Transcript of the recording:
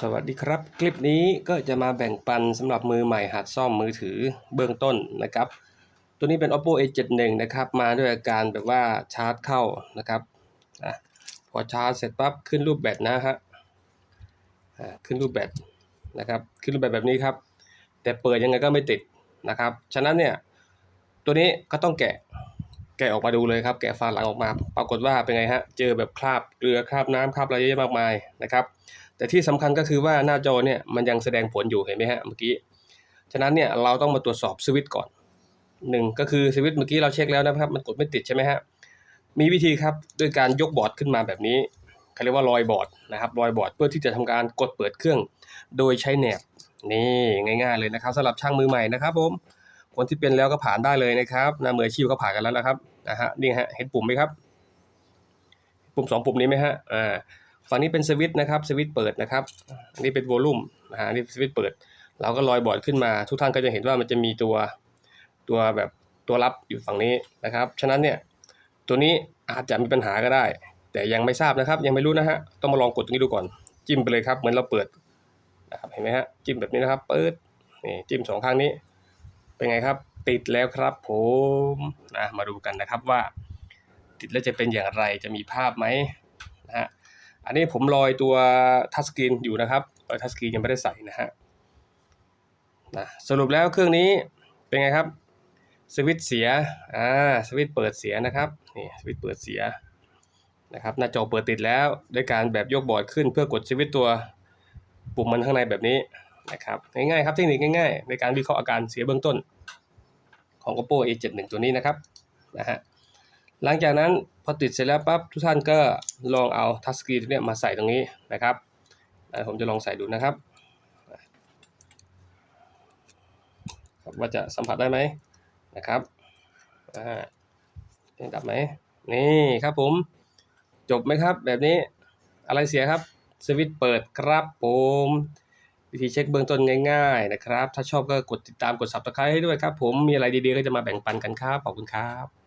สวัสดีครับ คลิปนี้ก็จะมาแบ่งปันสำหรับมือใหม่หัดซ่อมมือถือเบื้องต้นนะครับ ตัวนี้เป็น oppo a 7 1 นะครับ มาด้วยอาการแบบว่าชาร์จเข้านะครับอพอชาร์จเสร็จปั๊บขึ้นรูปแบตนะฮะขึ้นรูปแบตนะครับ ขึ้นรูปแบตแบบนี้ครับ แต่เปิดยังไงก็ไม่ติดนะครับ ฉะนั้นเนี่ยตัวนี้ก็ต้องแกะแกะออกมาดูเลยครับ แกะฝาหลังออกมา ปรากฏว่าเป็นไงฮะ เจอแบบคราบเกลือคราบน้ำคราบอะไรเยอะแยะมากมายนะครับ แต่ที่สำคัญก็คือว่าหน้าจอเนี่ยมันยังแสดงผลอยู่เห็นไหมฮะเมื่อกี้ ฉะนั้นเนี่ยเราต้องมาตรวจสอบสวิตก่อนหนึ่งก็คือสวิตเมื่อกี้เราเช็คแล้วนะครับ มันกดไม่ติดใช่ไหมฮะมีวิธีครับด้วยการยกบอร์ดขึ้นมาแบบนี้เขาเรียกว่าลอยบอร์ดนะครับลอยบอร์ดเพื่อที่จะทำการกดเปิดเครื่อง โดยใช้แหนบนี่ง่าย ๆ เลยนะครับสำหรับช่างมือใหม่นะครับผมคนที่เป็นแล้วก็ผ่านได้เลยนะครับนะมืออาชีพก็ผ่านกันแล้วนะครับนะฮะนี่ฮะเห็นปุ่มไหมครับ ปุ่มสองปุ่มนี้ไหมฮะอ่า ฝั่งนี้เป็นสวิตช์นะครับสวิตช์เปิดนะครับนนี้เป็นวอลลุ่มนะฮะนี่สวิตช์เปิด เราก็ลอยบอร์ดขึ้นมา ทุกท่านก็จะเห็นว่ามันจะมีตัวตัวแบบตัวรับอยู่ฝั่งนี้นะครับ ฉะนั้นเนี่ยตัวนี้อาจจะมีปัญหาก็ได้ แต่ยังไม่ทราบนะครับ ยังไม่รู้นะฮะต้องมาลองกดตรงนี้ดูก่อน จิ้มไปเลยครับ เหมือนเราเปิดนะครับเห็นไหมฮะจิ้มแบบนี้นะครับ เปิดนี่จิ้มสองข้างนี้ เป็นไงครับ ติดแล้วครับผมนะมาดูกันนะครับว่า ติดแล้วจะเป็นอย่างไรจะมีภาพไหม อันนี้ผมลอยตัวทัชสกรีนอยู่นะครับเออทัชสกรีนยังไม่ได้ใส่นะฮะนะสรุปแล้วเครื่องนี้เป็นไงครับสวิตเสีย อ่า สวิตเปิดเสียนะครับ นี่สวิตเปิดเสียนะครับ หน้าจอเปิดติดแล้วด้วยการแบบยกบอร์ดขึ้นเพื่อกดสวิตตัวปุ่มมันข้างในแบบนี้นะครับ ง่ายๆครับเทคนิคง่ายๆ ในการวิเคราะห์อาการเสียเบื้องต้น ของ oppo a 7 1ตัวนี้นะครับ นะฮะ หลังจากนั้นพอติดเสร็จแล้วปั๊บทุกท่านก็ลองเอาทัชสกรีนตัวเนี้ยมาใส่ตรงนี้นะครับผมจะลองใส่ดูนะครับ ว่าจะสัมผัสได้ไหมนะครับอ่าดับไหมนี่ครับผม จบไหมครับ แบบนี้อะไรเสียครับสวิตเปิดครับผมวิธีเช็คเบื้องต้นง่ายๆนะครับ ถ้าชอบก็กดติดตามกด subscribe ให้ด้วยครับผมมีอะไรดีๆก็จะมาแบ่งปันกันครับขอบคุณครับ